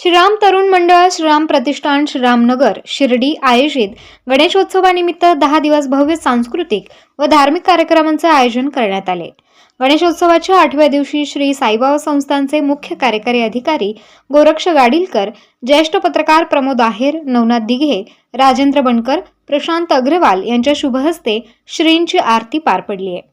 श्रीराम तरुण मंडळ श्रीराम प्रतिष्ठान श्रीरामनगर शिर्डी आयोजित गणेशोत्सवानिमित्त दहा दिवस भव्य सांस्कृतिक व धार्मिक कार्यक्रमांचे आयोजन करण्यात आले. गणेशोत्सवाच्या आठव्या दिवशी श्री साईबाबा संस्थांचे मुख्य कार्यकारी अधिकारी गोरक्ष गाडीलकर ज्येष्ठ पत्रकार प्रमोद आहेर नवनाथ दिघे राजेंद्र बनकर प्रशांत अग्रवाल यांच्या शुभहस्ते श्रींची आरती पार पडली आहे.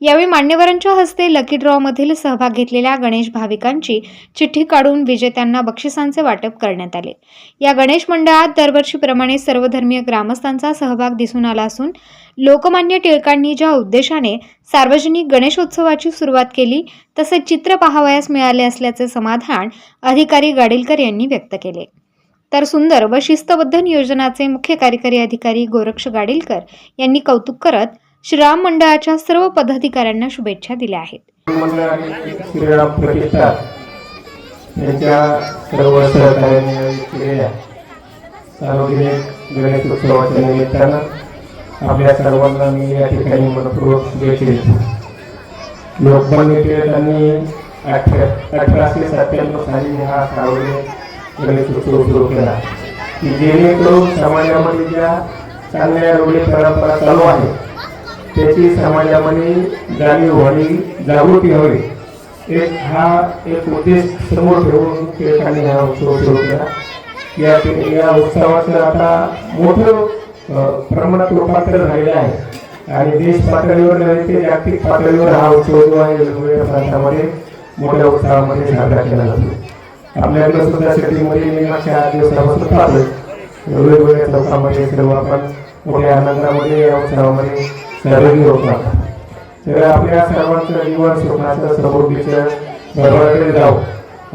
यावेळी मान्यवरांच्या हस्ते लकी ड्रॉमधील सहभाग घेतलेल्या गणेश भाविकांची चिठ्ठी काढून विजेत्यांना बक्षिसांचे वाटप करण्यात आले. या गणेश मंडळात दरवर्षीप्रमाणे सर्वधर्मीय ग्रामस्थांचा सहभाग दिसून आला असून लोकमान्य टिळकांनी ज्या उद्देशाने सार्वजनिक गणेशोत्सवाची सुरुवात केली तसे चित्र पाहावयास मिळाले असल्याचे समाधान अधिकारी गाडीलकर यांनी व्यक्त केले. तर सुंदर व शिस्तबद्ध नियोजनाचे मुख्य कार्यकारी अधिकारी गोरक्ष गाडीलकर यांनी कौतुक करत श्रीराम मंडळाच्या सर्व पदाधिकाऱ्यांना शुभेच्छा दिल्या आहेत. श्रीराम प्रतिष्ठान यांच्या सर्व सहकार्याने केलेल्या सार्वजनिक गणेश उत्सवाच्या निमित्तानं आपल्या सर्वांना मी या ठिकाणी मनपूर्वक शुभेच्छा देतो. लोकमान्य टिळकांनी अठरा अठराशे सत्त्याण्णव साली हा सार्वजनिक गणेश उत्सव सुरू केला. की जेणेकरून समाजामध्ये ज्या चांगल्या रूढी परंपरा चालू आहे त्याची समाजामध्ये जाणीव व्हावी जागृती व्हावी. एक हा एक उद्देश समोर ठेवून टिळकांनी हा उत्सव सुरू केला. या या उत्सवाचं आता मोठं प्रमाणात रूपांतर झालेलं आहे. आणि देश पातळीवर नव्हे ते जागतिक पातळीवर हा उत्सव जो आहे वेगवेगळ्या प्रांतामध्ये मोठ्या उत्सवामध्ये साजरा केला जातो. आपल्याकडे सुद्धा सिटीमध्ये मी मागच्या आठ दिवसापासून पाहतोय. वेगवेगळ्या लोकांमध्ये सर्व आपण मोठ्या आनंदामध्ये या उत्सवामध्ये सहभागी होत राहतात तर आपल्या सर्वांचं जीवन सुखाचं समृद्धीचं भरभराटीने जाऊ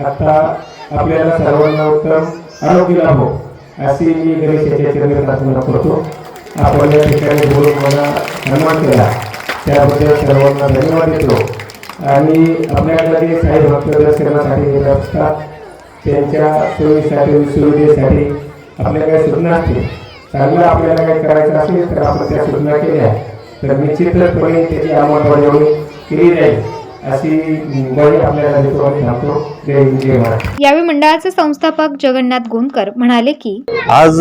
आता आपल्याला सर्वांना उत्तम आरोग्य लाभो अशी मी गणेशाच्या चरणी प्रार्थना करतो. आपण या ठिकाणी बोलून मला सन्मान केला. त्याबद्दल सर्वांना धन्यवाद देतो. आणि आपल्याकडे जे साई भक्त दर्शनासाठी येत असतात त्यांच्या सोयीसाठी सुविधेसाठी आपल्या काही सूचना असतील. चांगलं आपल्याला काही करायचं असेल तर आपण त्या सूचना केल्या. तर निश्चितपणे त्याची अंमलबजावणी केली जाईल यावेळी मंडळाचे संस्थापक जगन्नाथ गोंदकर म्हणाले की आज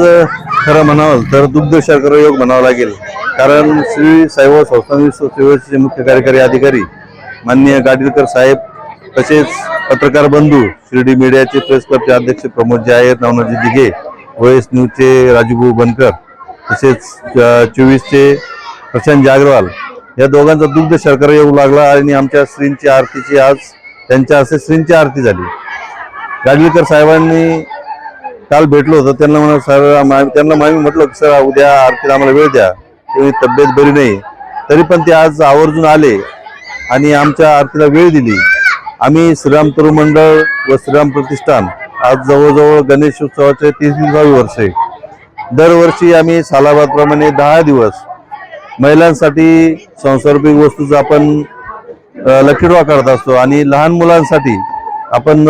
खरं म्हणावं तर दुग्ध शर्करा योग म्हणावं लागेल. कारण श्री साईबाबा संस्थान सेवेचे मुख्य कार्यकारी अधिकारी माननीय गाडीलकर साहेब तसेच पत्रकार बंधू शिर्डी मीडियाचे प्रेस क्लबचे अध्यक्ष प्रमोद जी आहेत नवनाथजी दिघे ओएस न्यूजचे राजूभाऊ बनकर तसेच चोवीसचे प्रशांत जागरवाल या दोघांचा दुग्ध शर्करा येऊ लागला आणि आमच्या श्रींची आरतीची आज त्यांच्या असे श्रींची आरती झाली. गाडगेकर साहेबांनी काल भेटलो होतो त्यांना म्हणा सर त्यांना आम्ही म्हटलं की सर उद्या आरतीला आम्हाला वेळ द्या तेव्हा तब्येत बरी नाही. तरी पण ते आज आवर्जून आले आणि आमच्या आरतीला वेळ दिली. आम्ही श्रीराम तरुण मंडळ व श्रीराम प्रतिष्ठान आज जवळजवळ गणेश उत्सवाचे तीसावे वर्ष आहे. दरवर्षी आम्ही सालाबादप्रमाणे दहा दिवस महिलांसाठी संसर्गिक वस्तूचं आपण लकीडवा काढत करत असतो आणि लहान मुलांसाठी आपण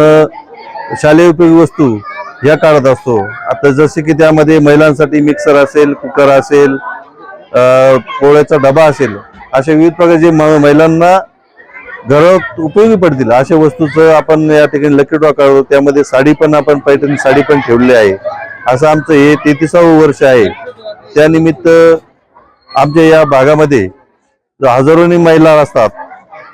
शालेय उपयोगी वस्तू ह्या काढत असतो. आता जसे की त्यामध्ये महिलांसाठी मिक्सर असेल कुकर असेल पोळ्याचा डबा असेल अशा विविध प्रकारचे म- महिलांना घरात उपयोगी पडतील अशा वस्तूचं आपण या ठिकाणी लकीडवा काढतो. त्यामध्ये साडी पण आपण पैठणी साडी पण ठेवली आहे. असं आमचं हे तेहतीसावं वर्ष आहे. त्यानिमित्त आमच्या या भागामध्ये जो हजारोनी महिला असतात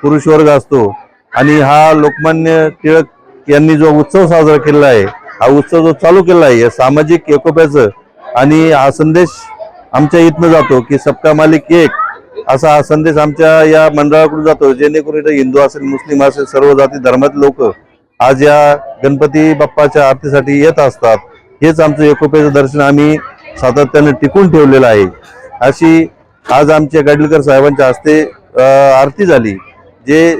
पुरुष वर्ग असतो. आणि हा लोकमान्य टिळक यांनी जो उत्सव साजरा केलेला आहे हा उत्सव जो चालू केला आहे या सामाजिक एकोप्याचं आणि हा संदेश आमच्या इथनं जातो की सबका मालिक एक असा हा संदेश आमच्या या मंडळाकडून जातो जेणेकरून इथं हिंदू असेल मुस्लिम असेल सर्व जाती धर्मातील लोक आज या गणपती बाप्पाच्या आरतीसाठी येत असतात. हेच आमचं एकोप्याचं दर्शन आम्ही सातत्याने टिकून ठेवलेलं आहे. अशी आज आमच्या गाडीलकर साहेबांच्या हस्ते आरती झाली जे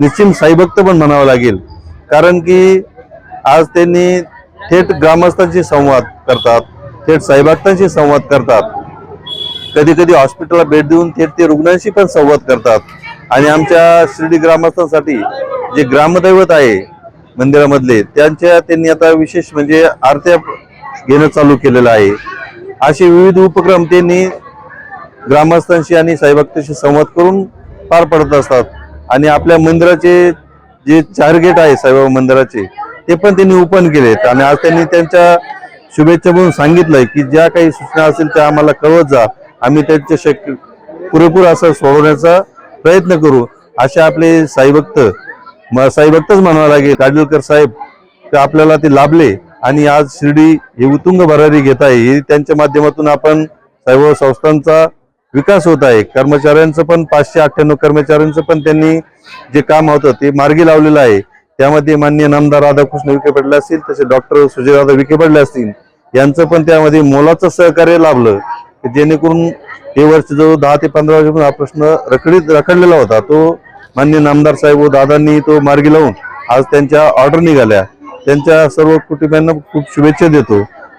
निश्चिम साईभक्त पण म्हणावं लागेल. कारण की आज त्यांनी थेट ग्रामस्थांशी संवाद करतात थेट साईभक्तांशी संवाद करतात. कधी कधी हॉस्पिटलला भेट देऊन थेट ते रुग्णांशी पण संवाद करतात. आणि आमच्या शिर्डी ग्रामस्थांसाठी जे ग्रामदैवत आहे मंदिरामधले त्यांच्या त्यांनी आता विशेष म्हणजे आरत्या घेणं चालू केलेलं आहे. असे विविध उपक्रम त्यांनी ग्रामस्थांशी आणि साईभक्तांशी संवाद करून पार पडत असतात. आणि आपल्या मंदिराचे जे चार गेट आहे साईबाबा मंदिराचे ते पण त्यांनी ओपन केलेत. आणि आज त्यांनी त्यांच्या शुभेच्छा म्हणून सांगितलंय की ज्या काही सूचना असतील त्या आम्हाला कळवत जा. आम्ही त्यांच्या शक्य पुरेपूर असं सोडवण्याचा प्रयत्न करू. असे आपले साईभक्त म- साईभक्तच म्हणावं लागेल. काजलकर साहेब ते आपल्याला ते लाभले. आणि आज शिर्डी हे उतुंग भरारी घेत आहे. हे त्यांच्या माध्यमातून आपण साईबाबा संस्थांचा विकास होत आहे. कर्मचाऱ्यांचं पण पाचशे अठ्ठ्याण्णव कर्मचाऱ्यांचं पण त्यांनी जे काम होतं ते मार्गी लावलेलं आहे. त्यामध्ये मान्य नामदार राधाकृष्ण विखे पडले असतील तसे डॉक्टर सुजयदादा विखे पडले असतील यांचं पण त्यामध्ये मोलाचं सहकार्य लाभलं. की जेणेकरून हे वर्ष जो दहा ते पंधरा वर्षापासून हा प्रश्न रखडीत रखडलेला होता. तो मान्य नामदार साहेब व दादांनी तो मार्गी लावून आज त्यांच्या ऑर्डर निघाल्या. त्यांच्या सर्व कुटुंबियांना खूप शुभेच्छा देतो.